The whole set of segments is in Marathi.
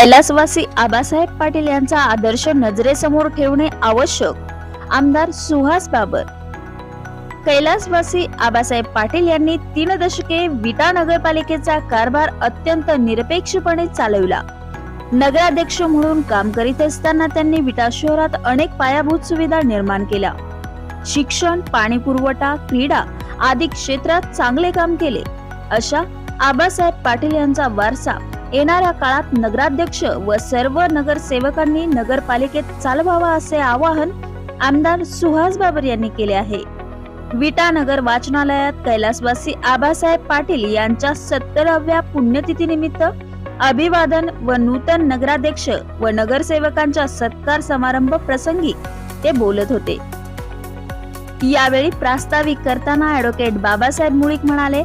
कैलासवासी आबासाहेब पाटील यांचा आदर्श नजरेसमोर ठेवणे आवश्यक. आमदार सुहास बाबर. कैलासवासी आबासाहेब पाटील यांनी तीन दशके विटा नगरपालिकेचा कारभार अत्यंत निरपेक्षपणे चालविला. नगराध्यक्ष म्हणून काम करीत असताना त्यांनी विटा शहरात अनेक पायाभूत सुविधा निर्माण केल्या. शिक्षण पाणी पुरवठा क्रीडा आदी क्षेत्रात चांगले काम केले. अशा आबासाहेब पाटील यांचा वारसा येणाऱ्या काळात नगराध्यक्ष व सर्व नगरसेवकांनी नगरपालिकेत चालवावा असे आवाहन आमदार सुहास बाबर यांनी केले आहे. विटा नगर वाचनालयात कैलासवासी आबासाहेब पाटील यांच्या सत्तराव्या पुण्यतिथीनिमित्त अभिवादन व नूतन नगराध्यक्ष व नगरसेवकांच्या सत्कार समारंभ प्रसंगी ते बोलत होते. यावेळी प्रास्ताविक करताना ऍडव्होकेट बाबासाहेब मुळीक म्हणाले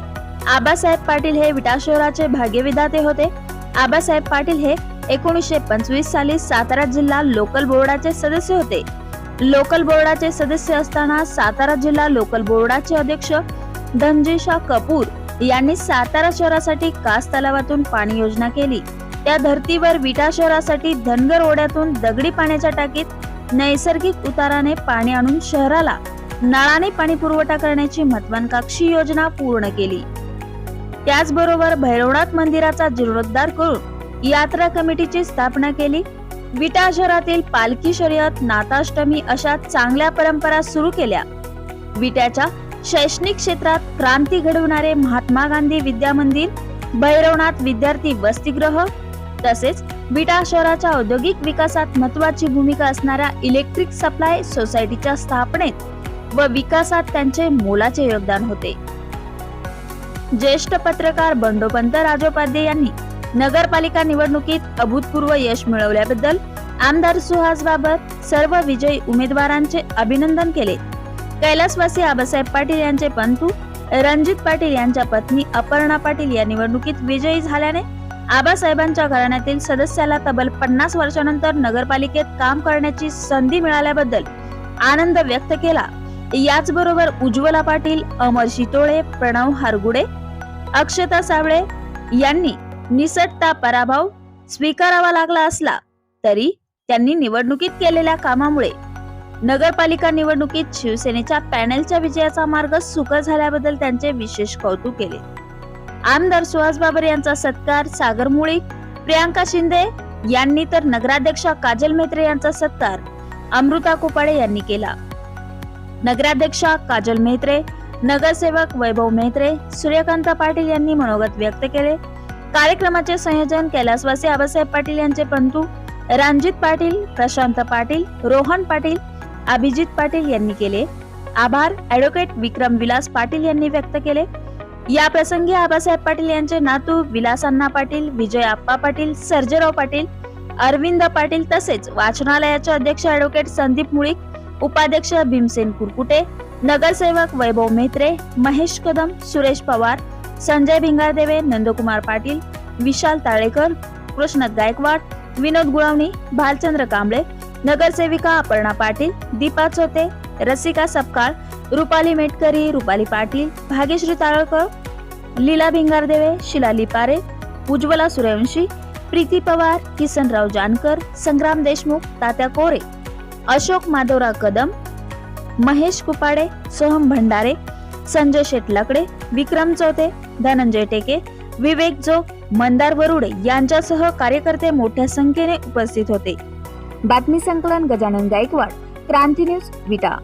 आबासाहेब पाटील हे विटा शहराचे भाग्यविधाते होते. आबासाहेब पाटील हे एकोणीसशे पंचवीस साली सातारा जिल्हा लोकल बोर्डाचे सदस्य होते. लोकल बोर्डाचे सदस्य असताना सातारा जिल्हा लोकल बोर्डाचे अध्यक्ष धनजेशा कपूर यांनी सातारा शहरासाठी कास तलावातून पाणी योजना केली. त्या धर्तीवर विटा शहरासाठी धनगर ओढ्यातून दगडी पाण्याच्या टाकीत नैसर्गिक उताराने पाणी आणून शहराला नळाने पाणी पुरवठा करण्याची महत्वाकांक्षी योजना पूर्ण केली. त्याचबरोबर भैरवनाथ मंदिराचा जीर्णोद्धार करून यात्रा कमिटीची स्थापना केली. विटा शहरातील पालखी शर्यत नाताष्टमी अशा चांगल्या परंपरा सुरू केल्या. विट्याच्या शैक्षणिक क्षेत्रात क्रांती घडवणारे महात्मा गांधी विद्या मंदिर भैरवनाथ विद्यार्थी वसतिगृह तसेच विटा शहराच्या औद्योगिक विकासात महत्वाची भूमिका असणाऱ्या इलेक्ट्रिक सप्लाय सोसायटीच्या स्थापनेत व विकासात त्यांचे मोलाचे योगदान होते. ज्येष्ठ पत्रकार बंडोपंत राजोपाध्ये यांनी नगरपालिका निवडणुकीत अभूतपूर्व यश मिळवल्याबद्दल आमदार सुहास बाबर सर्व विजयी उमेदवारांचे अभिनंदन केले. कैलासवासी आबासाहेब पाटील यांचे पंतू रणजित पाटील यांच्या पत्नी अपर्णा पाटील या निवडणुकीत विजयी झाल्याने आबासाहेबांच्या घराण्यातील सदस्याला तब्बल पन्नास वर्षानंतर नगरपालिकेत काम करण्याची संधी मिळाल्याबद्दल आनंद व्यक्त केला. याचबरोबर उज्ज्वला पाटील अमर शितोळे प्रणव हारगुडे अक्षता सावळे यांनी निसटता पराभव स्वीकारावा लागला असला तरी त्यांनी निवडणुकीत केलेल्या कामामुळे नगरपालिका निवडणुकीत शिवसेनेच्या पॅनेलच्या विजयाचा मार्ग सुकर झाल्याबद्दल त्यांचे विशेष कौतुक केले. आमदार सुहास बाबर यांचा सत्कार सागर मुळीक प्रियांका शिंदे यांनी तर नगराध्यक्षा काजल मेत्रे यांचा सत्कार अमृता कोपाळे यांनी केला. नगराध्यक्षा काजल मेहत्रे नगरसेवक वैभव मेहत्रे सूर्यकांत पाटील यांनी मनोगत व्यक्त केले. कार्यक्रमाचे संयोजन कैलासवासी आबासाहेब पाटील यांचे पंतू रणजित पाटील प्रशांत पाटील रोहन पाटील अभिजित पाटील यांनी केले. आभार ऍडव्होकेट विक्रम विलास पाटील यांनी व्यक्त केले. या प्रसंगी आबासाहेब पाटील यांचे नातू विलासांना पाटील विजय आप्पा पाटील सर्जेराव पाटील अरविंद पाटील तसेच वाचनालयाचे अध्यक्ष ऍडव्होकेट संदीप मुळीक उपाध्यक्ष भीमसेन कुरकुटे नगरसेवक वैभव मेत्रे महेश कदम सुरेश पवार संजय भिंगारदेवे नंदकुमार पाटील विशाल ताळेकर कृष्ण गायकवाड विनोद गुळवणी भालचंद्र कांबळे नगरसेविका अपर्णा पाटील दीपा चोते रसिका सपकाळ रुपाली मेटकरी रुपाली पाटील भाग्यश्री ताळकर लीला भिंगारदेवे शिला लिपारे उज्ज्वला सूर्यवंशी प्रीती पवार किसनराव जानकर संग्राम देशमुख तात्या कोरे. अशोक माधवराव कदम महेश कुपाडे सोहम भंडारे संजय शेटलाकडे विक्रम चौथे धनंजय टेके विवेक जोग मंदार वरुडे यांच्यासह कार्यकर्ते मोठ्या संख्येने उपस्थित होते. बातमी संकलन गजानन गायकवाड क्रांती न्यूज विटा.